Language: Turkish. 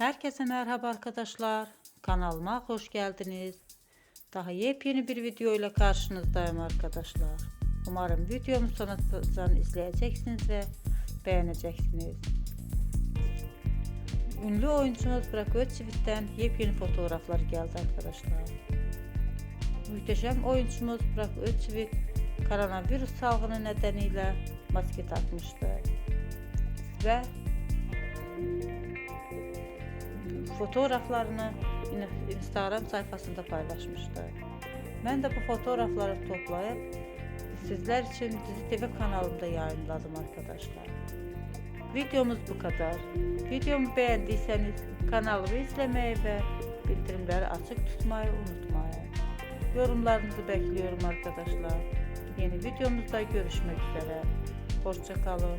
Herkese merhaba arkadaşlar. Kanalıma hoş geldiniz. Daha yepyeni bir video ile karşınızdayım arkadaşlar. Umarım videomu sonuna kadar izleyeceksiniz ve beğeneceksiniz. Ünlü oyuncumuz Burak Özçivit'ten yepyeni fotoğraflar geldi arkadaşlar. Muhteşem oyuncumuz Burak Özçivit koronavirüs salgını nedeniyle maske takmıştı. Ve fotoğraflarını Instagram sayfasında paylaşmıştı. Ben de bu fotoğrafları toplayıp sizler için Dizi TV kanalımda yayınladım arkadaşlar. Videomuz bu kadar. Videomu beğendiyseniz kanalımı izlemeyi ve bildirimleri açık tutmayı unutmayın. Yorumlarınızı bekliyorum arkadaşlar. Yeni videomuzda görüşmek üzere. Hoşçakalın.